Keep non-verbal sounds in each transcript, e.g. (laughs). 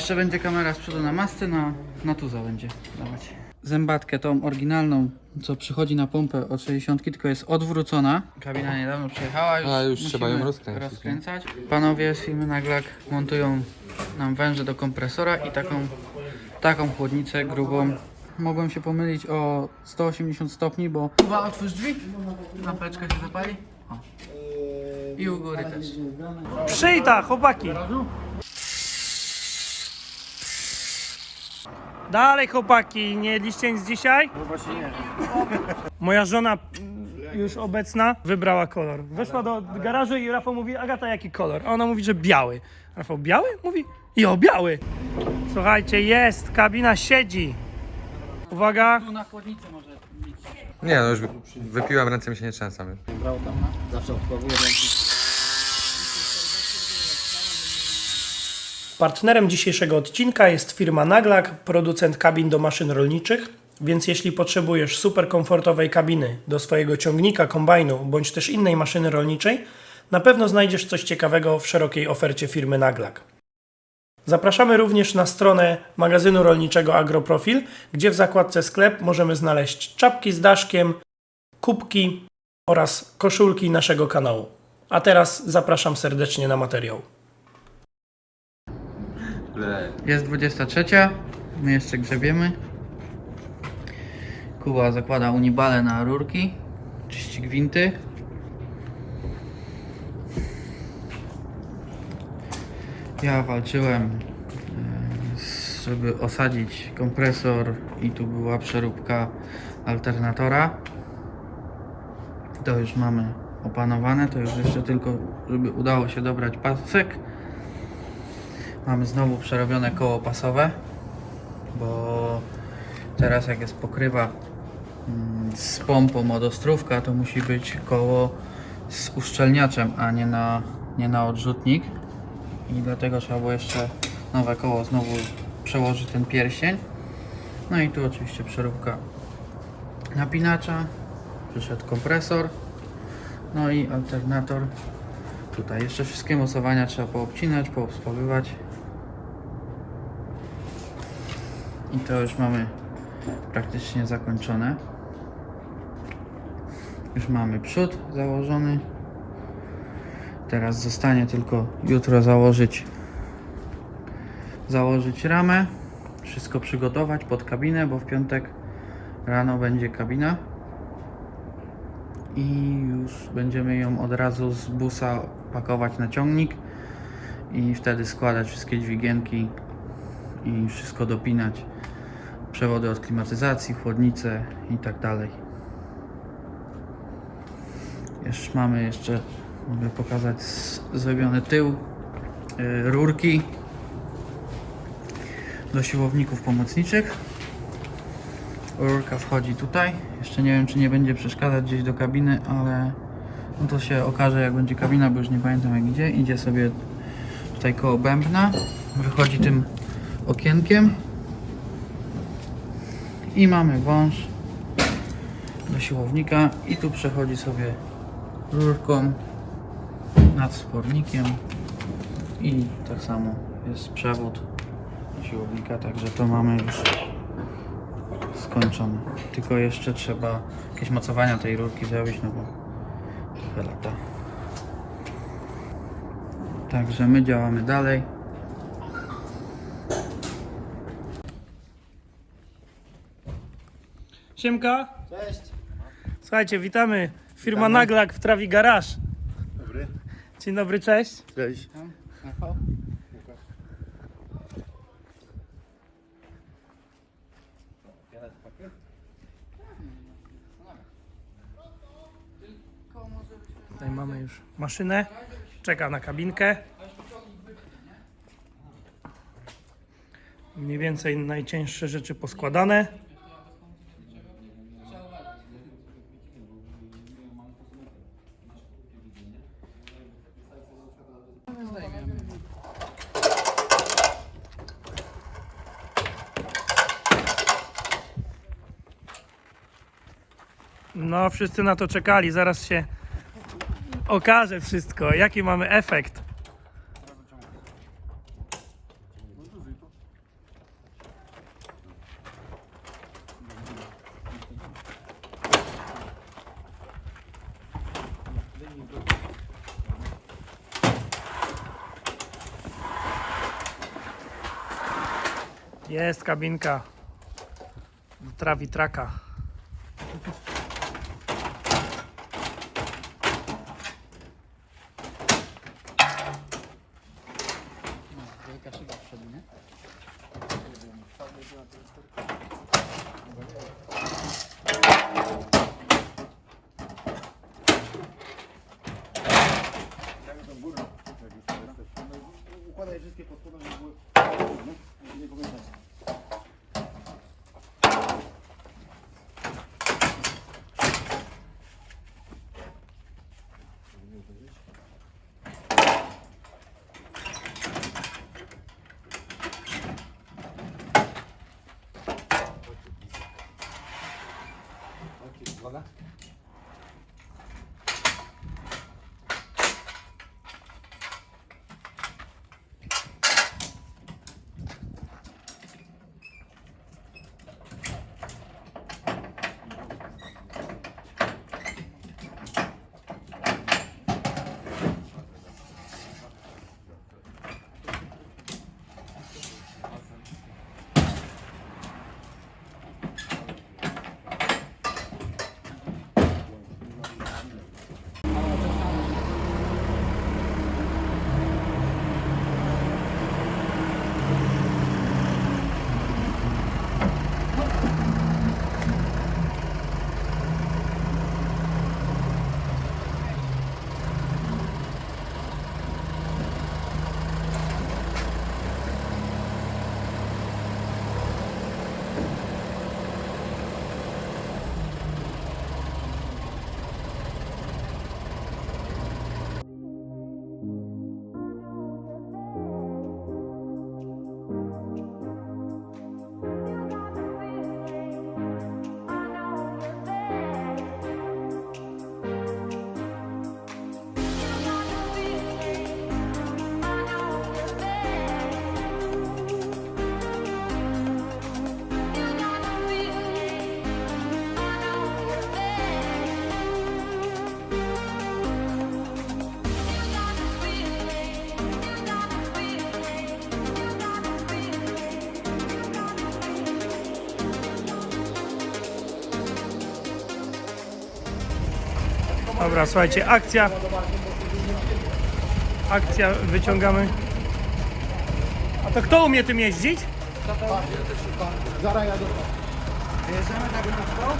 Jeszcze będzie kamera z przodu na masce, na, na tuza będzie dawać. Zębatkę tą oryginalną, co przychodzi na pompę od 60, tylko jest odwrócona. Kabina niedawno przyjechała, już, A, już musimy trzeba ją rozkręcić, nie? rozkręcać. Panowie z firmy Naglak montują nam węże do kompresora i taką, taką chłodnicę grubą. Mogłem się pomylić o 180 stopni, bo... Chyba otwórz drzwi, lampeczka się zapali. O. I u góry też. Przyjta, chłopaki. Dalej, chłopaki, nie jedliście nic dzisiaj? No właśnie nie. Moja żona już obecna wybrała kolor. Weszła do garażu i Rafał mówi, Agata, jaki kolor? A ona mówi, że biały. Rafał, biały? Mówi, jo, biały. Słuchajcie, jest, kabina siedzi. Uwaga, Tu na chłodnicy może być. Nie, no już wy- wypiłem, ręce mi się nie trzęsą. już. Partnerem dzisiejszego odcinka jest firma Naglak, producent kabin do maszyn rolniczych. Więc jeśli potrzebujesz super komfortowej kabiny do swojego ciągnika, kombajnu bądź też innej maszyny rolniczej, na pewno znajdziesz coś ciekawego w szerokiej ofercie firmy Naglak. Zapraszamy również na stronę magazynu rolniczego Agroprofil, gdzie w zakładce sklep możemy znaleźć czapki z daszkiem, kubki oraz koszulki naszego kanału. A teraz zapraszam serdecznie na materiał. Jest 23, my jeszcze grzebiemy. Kuba zakłada unibale na rurki, czyści gwinty. Ja walczyłem, e, żeby osadzić kompresor i tu była przeróbka alternatora. To już mamy opanowane, to już jeszcze tylko, żeby udało się dobrać pasek. Mamy znowu przerobione koło pasowe, bo teraz jak jest pokrywa mm, z pompą od ostrówka, to musi być koło z uszczelniaczem, a nie na, nie na odrzutnik. I dlatego trzeba było jeszcze nowe koło znowu przełożyć ten pierścień. No i tu oczywiście przeróbka napinacza, przyszedł kompresor, no i alternator. Tutaj jeszcze wszystkie mocowania trzeba poobcinać, poobspawywać. I to już mamy praktycznie zakończone. Już mamy przód założony. Teraz zostanie tylko jutro założyć założyć ramę, wszystko przygotować pod kabinę, bo w piątek rano będzie kabina i już będziemy ją od razu z busa pakować na ciągnik i wtedy składać wszystkie dźwigienki i wszystko dopinać przewody od klimatyzacji, chłodnice i tak dalej. Jeszcze mamy jeszcze, mogę pokazać, zrobiony tył y, rurki do siłowników pomocniczych. Rurka wchodzi tutaj. Jeszcze nie wiem, czy nie będzie przeszkadzać gdzieś do kabiny, ale no to się okaże, jak będzie kabina, bo już nie pamiętam jak idzie. Idzie sobie tutaj koło bębna, wychodzi tym okienkiem i mamy wąż do siłownika i tu przechodzi sobie rurką nad spornikiem i tak samo jest przewód siłownika, także to mamy już skończone. Tylko jeszcze trzeba jakieś mocowania tej rurki zrobić, no bo trochę lata. Także my działamy dalej. Siemka. Cześć. Słuchajcie, witamy. Firma Naglak w Trawi Garaż. Dobry. Dzień dobry, cześć. Cześć. Tutaj mamy już maszynę. Czeka na kabinkę. Mniej więcej najcięższe rzeczy poskładane. No, wszyscy na to czekali. Zaraz się okaże wszystko, jaki mamy efekt. Jest kabinka do trawi traka. Układaj wszystkie pod spodem, żeby były... Nie, nie pamiętać. Uwaga. Dobra, słuchajcie, akcja. Akcja, wyciągamy. A to kto umie tym jeździć? Zaraz ja do... Wyjeżdżamy tak na wprost?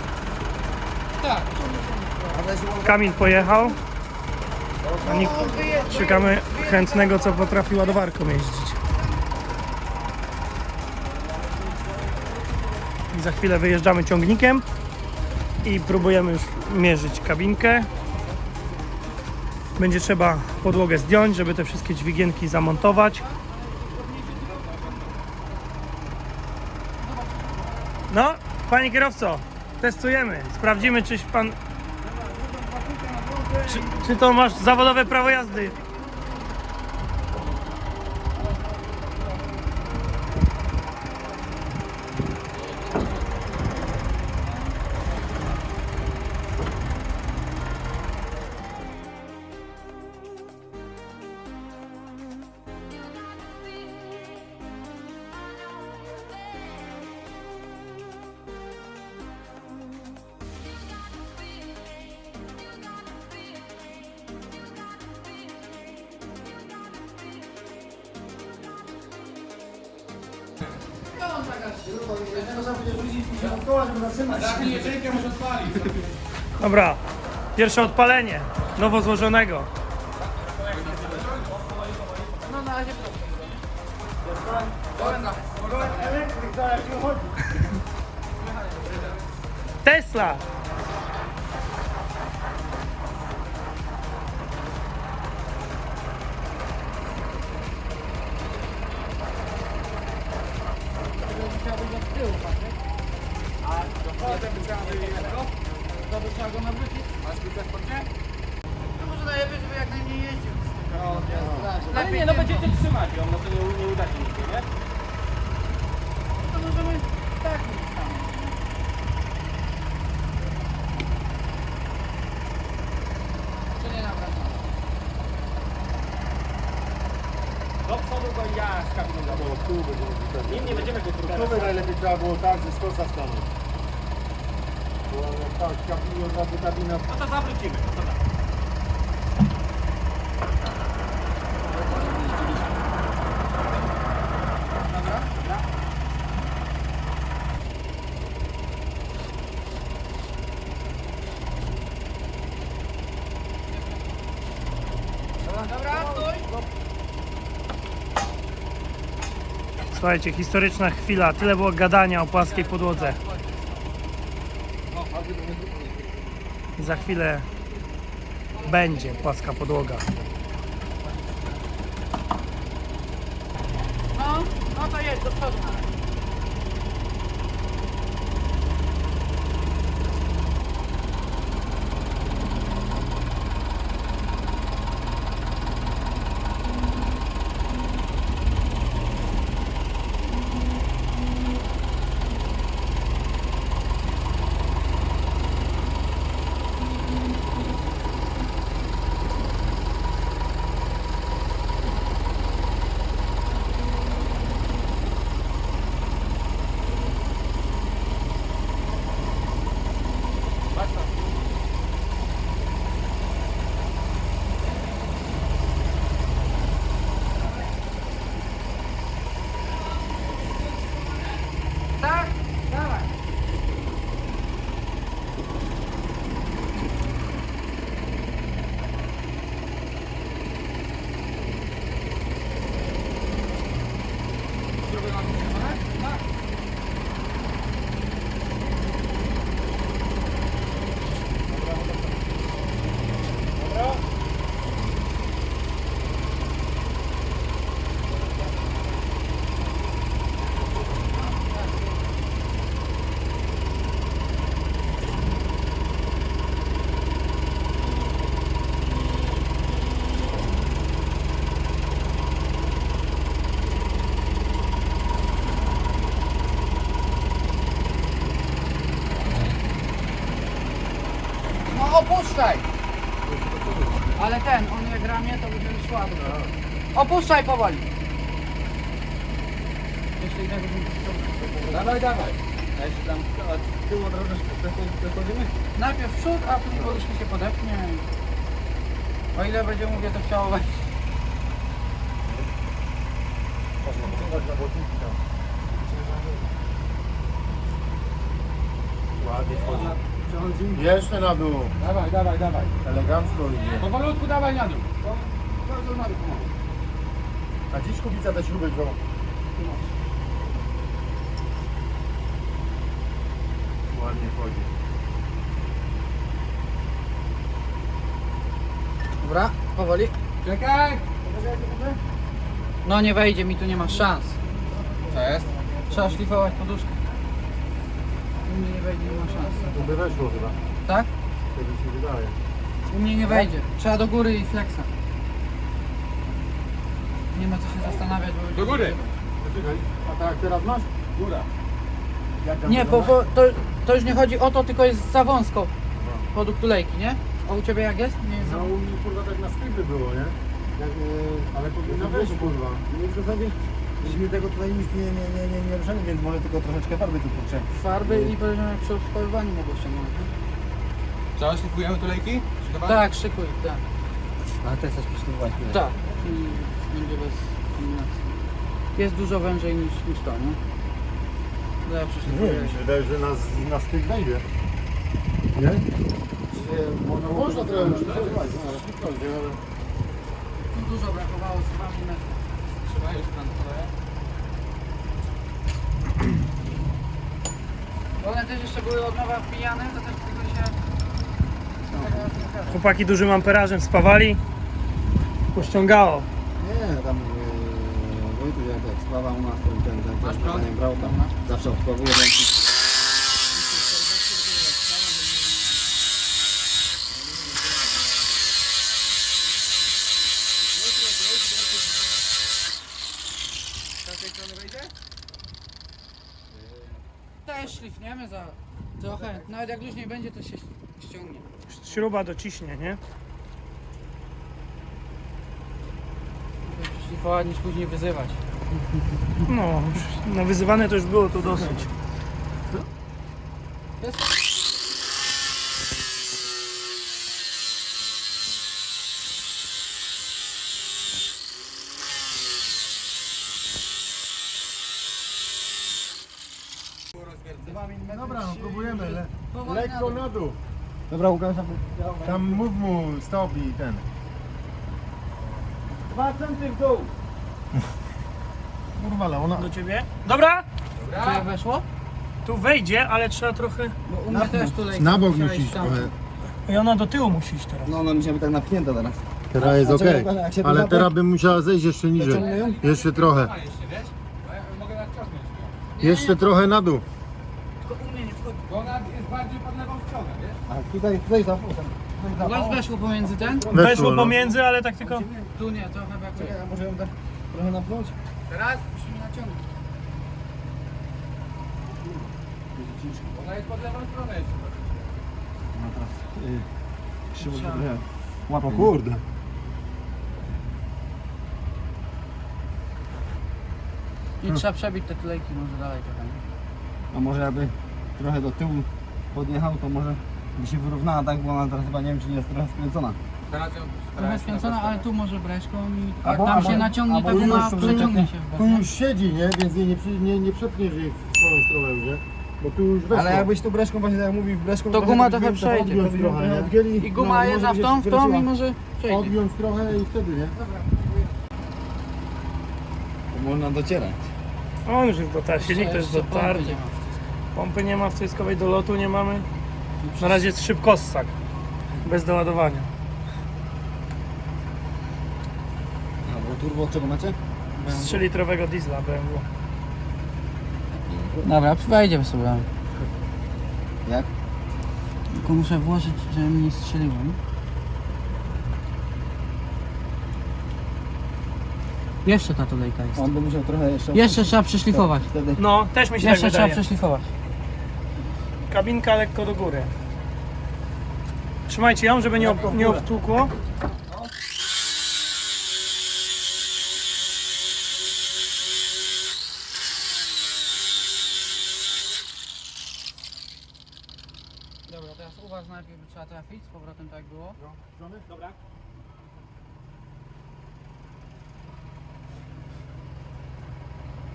Tak. Kamil pojechał. A nikt, szukamy chętnego, co potrafi ładowarką jeździć. I za chwilę wyjeżdżamy ciągnikiem i próbujemy już mierzyć kabinkę. Będzie trzeba podłogę zdjąć, żeby te wszystkie dźwigienki zamontować. No, panie kierowco, testujemy. Sprawdzimy, czyś pan czy, czy to masz zawodowe prawo jazdy? Dobra, pierwsze odpalenie nowo złożonego. Tesla! To by trzeba go nawrócić. Masz klucze w porcie? No może najlepiej, żeby jak najmniej jeździł. No, Ale nie, no będziecie trzymać ją, no to nie, nie uda się nic, nie? to możemy tak mieć tam. Czy nie nawracamy? Do przodu go ja z kabiną No, tutaj. Nim nie będziemy go Tu drukować. najlepiej trzeba było tak ze skosa stanąć. Bo No to zawrócimy. No to tak. Dobra, dobra. Słuchajcie, historyczna chwila. Tyle było gadania o płaskiej podłodze. Za chwilę będzie płaska podłoga. No, no to jedź do przodu. Tak, dawaj. No opuszczaj! Ale ten, on jak ramię, to będzie słaby. Opuszczaj powoli. Jeszcze i tak Dawaj, dawaj. A jeszcze tam od tyłu troszeczkę przechodzimy? Najpierw w przód, a później poduszki się podepnie. O ile będzie mówię, to chciało wejść. Na. Ładnie wchodzi. Jeszcze na dół. Dawaj, dawaj, dawaj. Elegancko idzie. Powolutku dawaj na dół. A dziś kubica te śruby go. Ładnie wchodzi. Dobra, powoli. Czekaj! No nie wejdzie, mi tu nie ma szans. Co jest? Trzeba szlifować poduszkę. U mnie nie wejdzie, nie ma szans. To by weszło chyba. Tak? Tak mi się wydaje. U mnie nie wejdzie. Trzeba do góry i flexa. Nie ma co się zastanawiać, bo... Do góry! Poczekaj, a tak teraz masz? Góra. Jak Nie, bo, bo to, to już nie chodzi o to, tylko jest za wąsko podług tulejki, nie? A u Ciebie jak jest? Nie jest za No u mnie kurwa tak na sklepy było, nie? Jak, e, ale powinno wejść kurwa. No w zasadzie żeśmy tego tutaj nic nie, nie, nie, nie, nie ruszali, więc może tylko troszeczkę farby tu kurczę. farby i powiedziałem, przy odspaływaniu mogło ściągnąć. nie? Co, szlifujemy tulejki? Tak, szykuj, tak. Ale ty chcesz przyszlifować Tak. I będzie bez kombinacji. Jest dużo wężej niż, niż to, nie? No ja Nie, przyszlifuję. mi się wydaje, że nas, na styk wejdzie. Nie? Można, można trochę przyszlifować, no ale wszystko będzie, ale... Tu dużo brakowało z 2 mm. Trzeba już tam trochę. Bo one też jeszcze były od nowa wbijane, to też tego się... tego nie okaże. Chłopaki dużym amperażem spawali. Pościągało. Nie, tam yy, Wojtu jak, jak sprawa u nas, ten, ten, ten Masz też prąd? nie brał tam, zawsze odpławuje ręki. Też szlifniemy za trochę. Nawet jak luźniej będzie, to się ściągnie. Śruba dociśnie, nie? Szlifować niż później wyzywać. No, już nawyzywane to już było tu dosyć. Dobra, no próbujemy, le, lekko na dół. Dobra, Łukasz, Tam mów mu stop i ten. Dwa centy w dół. Kurwa, ale ona... Do ciebie? Dobra, Czy jak weszło? tu wejdzie, ale trzeba trochę... Bo u mnie też tulejka. Na bok musisz trochę. I ona do tyłu musi iść teraz. No ona musiała być tak napięta teraz. Teraz jest tu Ale teraz bym musiała zejść jeszcze niżej. Jeszcze trochę. Jeszcze wiesz? Bo ja mogę nadciągnąć. Jeszcze trochę na dół. Bo ona jest bardziej pod lewą stronę, wiesz? A tutaj, tutaj za tutaj U weszło pomiędzy ten? Weszło no. pomiędzy, ale tak tylko... Tu nie, trochę brakuje. Czekaj, a może ją tak trochę napnąć? Teraz Musimy naciągnąć. ona jest pod lewą stronę jeszcze. No teraz y, krzywo trochę. O kurde. I trzeba przebić te tulejki może dalej trochę. A może jakby trochę do tyłu podjechał, to może by się wyrównała tak, bo ona teraz chyba nie wiem czy nie jest trochę skręcona. Teraz ją Trochę skręcona, ale tu może breszką i Albo- tam albo- się naciągnie, albo tak już ona tu przeciągnie się w bok. Tu nie? już siedzi, nie? Więc jej nie, przy, nie, nie przepniesz jej w swoją stronę, nie? Bo tu już weszło. Ale jakbyś tu breszką właśnie tak jak mówi w breszką To guma trochę przejdzie. trochę, nie? odgięli, I guma no, jedna w tą, w tą i może przejdzie. Odgiąć trochę i wtedy, nie? To można docierać. On już jest dotarty, silnik to jest Jeszcze pompy dotarty. nie ma. Pompy nie ma, wciskowej do lotu nie mamy. Na razie jest szybkossak. Bez doładowania. A, bo turbo od czego macie? Z 3-litrowego diesla BMW. Dobra, wejdziemy sobie. Jak? Tylko muszę włożyć, żeby mi nie strzeliło. nie? Jeszcze ta tulejka jest. On by musiał trochę jeszcze... Jeszcze trzeba przeszlifować. Wtedy No, też mi się Jeszcze tak trzeba wydaje. przeszlifować. Kabinka lekko do góry. Trzymajcie ją, żeby nie, ob, nie obtłukło. Dobra, teraz u was najpierw trzeba powrotem tak było. Dobra.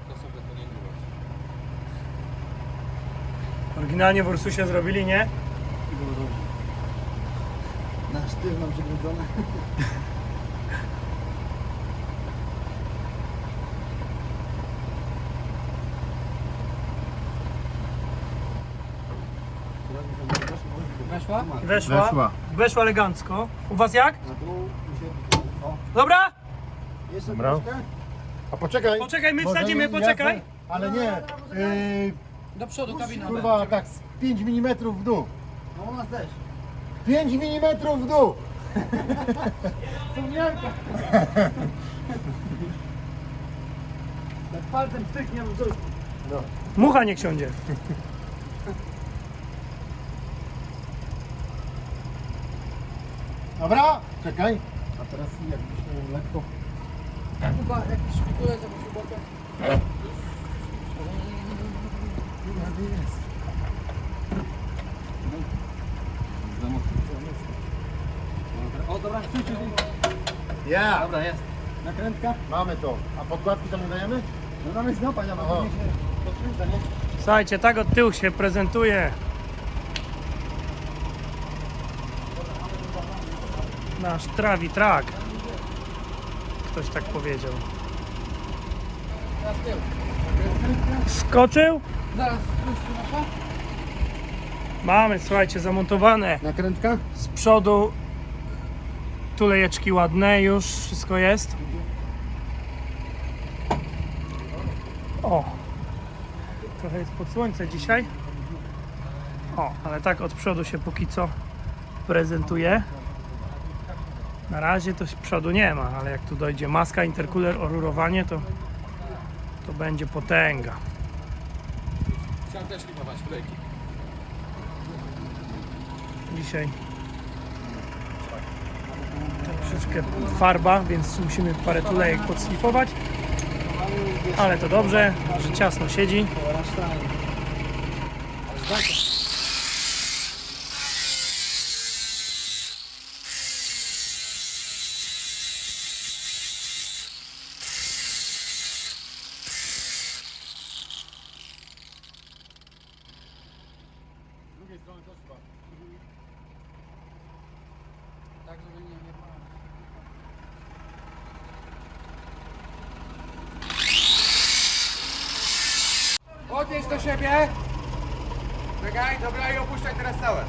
To sobie to nie było. Oryginalnie w Ursusie zrobili, nie? i było dobrze. Na sztywno przykręcone. Weszła? Weszła. Weszła. Weszła elegancko. U was jak? A tu mi się... O, Dobra? jeszcze Dobra. troszkę? A poczekaj. Poczekaj, my Może wsadzimy, ja- poczekaj. Ale nie. Yy, Do przodu kabina. kurwa, tak z 5 mm w dół. No u nas też. 5 mm w dół. (laughs) (laughs) Tak palcem styknie w coś. Mucha niech siądzie. Dobra, czekaj. A teraz jakbyśmy lekko. Chyba jakiś szpikulec albo bokiem. O dobra, stój, stój, stój. Ja. Dobra, jest. Nakrętka? Mamy to. A podkładki tam nie dajemy? No tam jest mam Aha. pewnie się podkręca, nie? Słuchajcie, tak od tyłu się prezentuje nasz trawi trak. Ktoś tak powiedział. Skoczył? Zaraz. Mamy, słuchajcie, zamontowane Nakrętka? z przodu tulejeczki ładne, już wszystko jest. O, trochę jest pod słońce dzisiaj. O, ale tak od przodu się póki co prezentuje. Na razie to z przodu nie ma, ale jak tu dojdzie maska, intercooler, orurowanie, to, to będzie potęga. Chciałem też lipować tulejki. dzisiaj troszeczkę farba, więc musimy parę tulejek podszlifować. Ale to dobrze, że ciasno siedzi. Do siebie. Czekaj, dobra i opuszczaj teraz całe.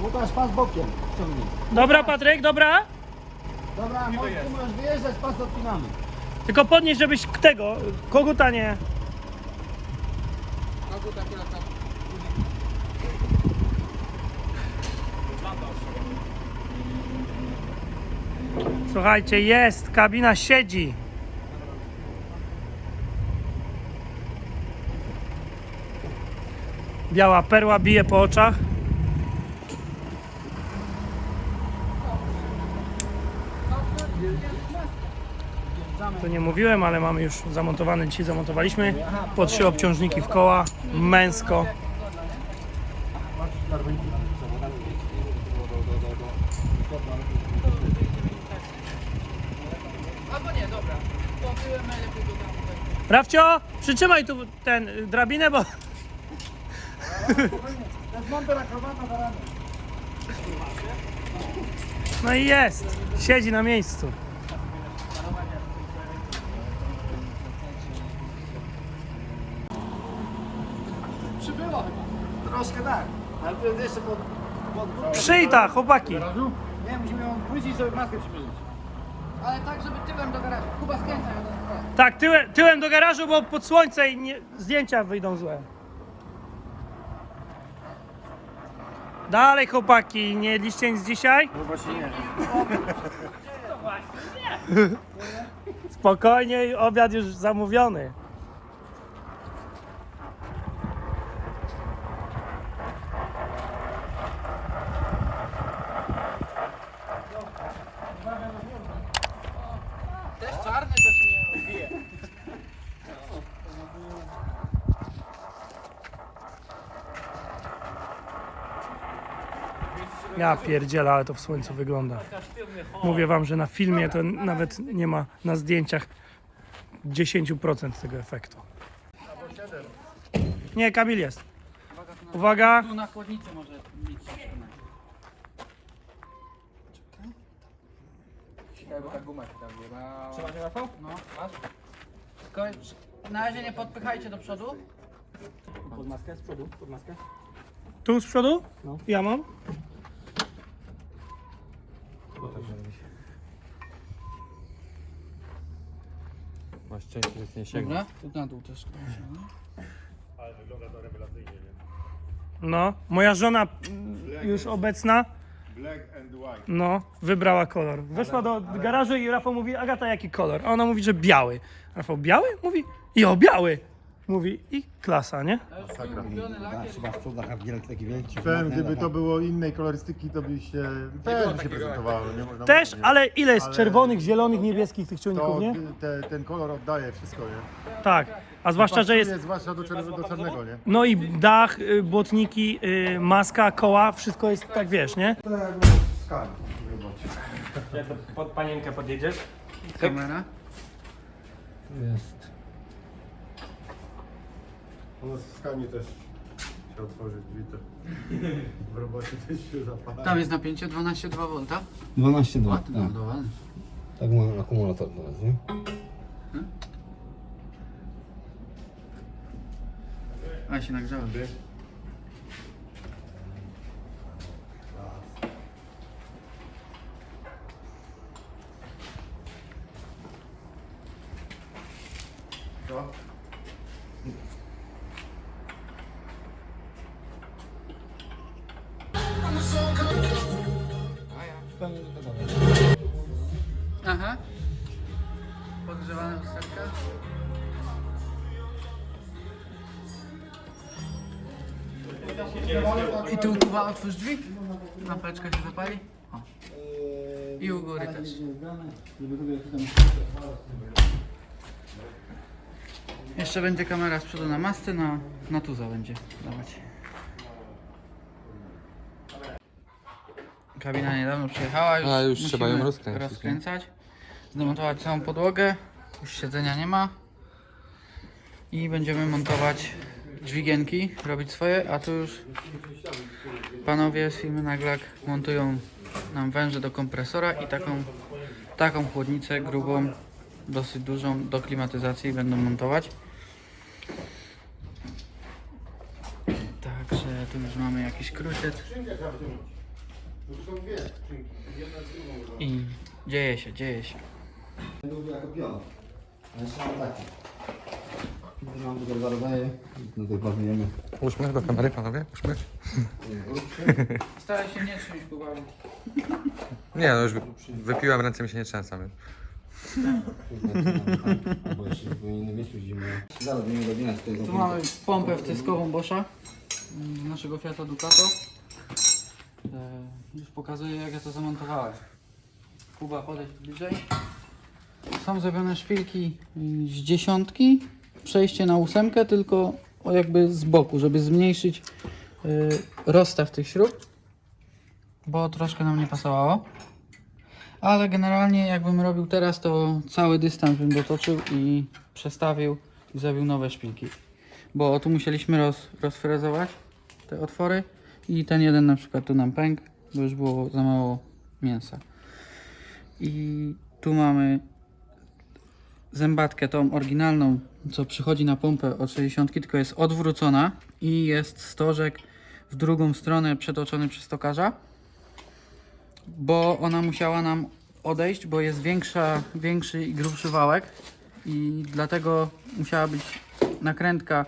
Łukasz, pas bokiem. Ciągnij. Dobra, Patryk, dobra? Dobra, możesz, możesz wyjeżdżać, pas odpinamy. Tylko podnieś, żebyś tego, koguta nie... Kogut akurat tam. Słuchajcie, jest, kabina siedzi. Biała perła bije po oczach. To nie mówiłem, ale mamy już zamontowany, dzisiaj zamontowaliśmy po trzy obciążniki w koła, męsko. Rafcio, przytrzymaj tu ten drabinę, bo... No i jest, siedzi na miejscu. Przybyło chyba. Troszkę tak, ale to jest jeszcze pod... pod... Przyjta, chłopaki. Nie, musimy ją wrócić, żeby maskę przymierzyć. Ale tak, żeby tyłem do garażu. Kuba skręcaj od razu. Tak, tyłem, tyłem do garażu, bo pod słońce i nie, zdjęcia wyjdą złe. Dalej chłopaki, nie jedliście nic dzisiaj? No właśnie nie. Spokojnie, obiad już zamówiony. Też czarny to się nie odbije. Ja pierdzielę, ale to w słońcu wygląda. Mówię wam, że na filmie to nawet nie ma na zdjęciach 10% tego efektu. Nie, Kamil jest. Uwaga, Tu na chłodnicy może mieć. Czekaj, bo ta guma się tam wjebała. Trzymacie Rafał? No, masz. Tylko na razie nie podpychajcie do przodu. Pod maskę, z przodu, pod maskę. tu z przodu? No. Ja mam. Że nie sięgnę. Dobra, tu na dół też. No, moja żona mm, już obecna. Black and white. No, wybrała kolor. Weszła do garażu i Rafał mówi, Agata, jaki kolor? A ona mówi, że biały. Rafał, biały? Mówi, jo, biały. Mówi, i klasa, nie? Tak, trzeba w przodach, a wielki taki wielki. Pewnie, gdyby to było innej kolorystyki, to by się pewnie się prezentowało. Nie można Też, mówić, nie? ale ile jest Ale- czerwonych, zielonych, niebieskich tych ciągników, to nie? te, ten kolor oddaje wszystko, nie? Tak. A zwłaszcza, że jest Pasuje zwłaszcza do, czerw- do czarnego, nie? no i dach, y, błotniki, y, maska, koła, wszystko jest tak, wiesz, nie? To jakby skali w robocie. Pod panienkę podjedziesz? Kamera. Jest. U nas w skanie też się otworzy drzwi, to w robocie też się zapala. Tam jest napięcie 12,2 V. 12 2, Ładny, tak. ładowany. Tak ma akumulator teraz, nie? A się nagrzałem. Co? I tu Kuba otwórz drzwi. Lampeczka się zapali. O. I u góry też. Jeszcze będzie kamera z przodu na masce, na, na tuza będzie dawać. Kabina niedawno przyjechała, już, A, już musimy trzeba ją rozkręcić, nie? rozkręcać. Zdemontować całą podłogę, już siedzenia nie ma. I będziemy montować dźwigienki, robić swoje, a tu już panowie z firmy Naglak montują nam węże do kompresora i taką, taką chłodnicę grubą, dosyć dużą do klimatyzacji będą montować. Także tu już mamy jakiś kruciec. I dzieje się, dzieje się. Jako pion. Ale taki. Mam tutaj dwa rodzaje. No to bazujemy. Uśmiech do kamery, panowie? Uśmiech? Staraj się nie trzymać poważnie. Nie, no już wy- wypiłem, ręce mi się nie trzęsą już. Albo jeszcze Tu mamy pompę wtyskową Boscha mm, naszego Fiata Ducato. E, już pokazuję jak ja to zamontowałem. Kuba, podejdź tu bliżej. Są zrobione szpilki y, z dziesiątki, przejście na ósemkę, tylko jakby z boku, żeby zmniejszyć y, rozstaw tych śrub, bo troszkę nam nie pasowało. Ale generalnie jakbym robił teraz, to cały dystans bym dotoczył i przestawił i zrobił nowe szpilki. Bo tu musieliśmy roz, rozfrezować te otwory i ten jeden na przykład tu nam pękł, bo już było za mało mięsa. I tu mamy zębatkę tą oryginalną, co przychodzi na pompę od 60, tylko jest odwrócona i jest stożek w drugą stronę przetoczony przez tokarza, bo ona musiała nam odejść, bo jest większa, większy i grubszy wałek i dlatego musiała być nakrętka,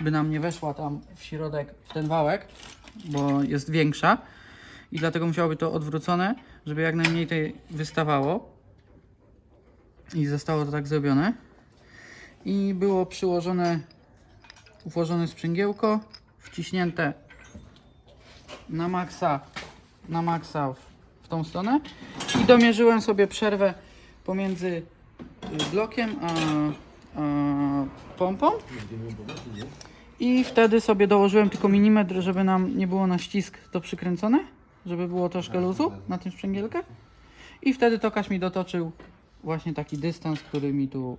by nam nie weszła tam w środek w ten wałek, bo jest większa. I dlatego musiało być to odwrócone, żeby jak najmniej tej wystawało. I zostało to tak zrobione i było przyłożone włożone sprzęgiełko wciśnięte na maksa na maksa w, w tą stronę. I domierzyłem sobie przerwę pomiędzy y, blokiem a, a pompą. I wtedy sobie dołożyłem tylko milimetr, żeby nam nie było na ścisk to przykręcone, żeby było troszkę luzu na tym sprzęgielkę. I wtedy tokarz mi dotoczył właśnie taki dystans, który mi tu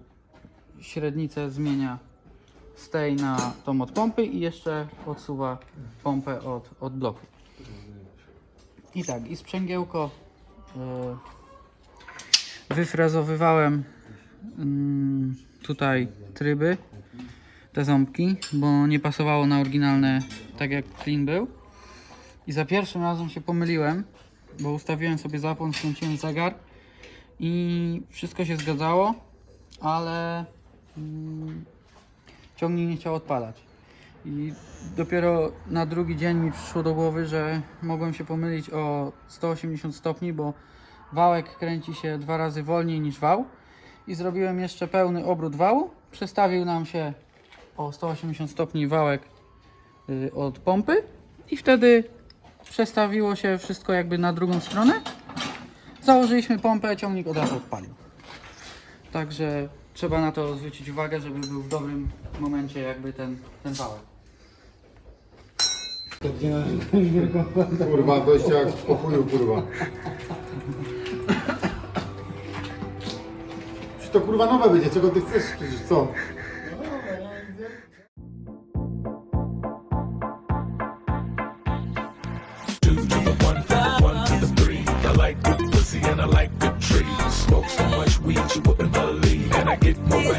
średnicę zmienia z tej na tą od pompy i jeszcze odsuwa pompę od, od bloku. I tak, i sprzęgiełko y, wyfrezowywałem mm, tutaj tryby, te ząbki, bo nie pasowało na oryginalne tak jak clean był. I za pierwszym razem się pomyliłem, bo ustawiłem sobie zapłon, skręciłem zegar i wszystko się zgadzało, ale ciągnik nie chciał odpalać. I dopiero na drugi dzień mi przyszło do głowy, że mogłem się pomylić o 180 stopni, bo wałek kręci się dwa razy wolniej niż wał. I zrobiłem jeszcze pełny obrót wału. Przestawił nam się o 180 stopni wałek y, od pompy i wtedy przestawiło się wszystko jakby na drugą stronę. Założyliśmy pompę, ciągnik od razu odpalił. Także trzeba na to zwrócić uwagę, żeby był w dobrym momencie jakby ten, ten wałek. Kurwa, dojście jak w pokoju, kurwa. Czy to kurwa nowe będzie? Czego ty chcesz? Przecież co? like good pussy and I like good trees. Smoke so much weed you wouldn't believe, and I get more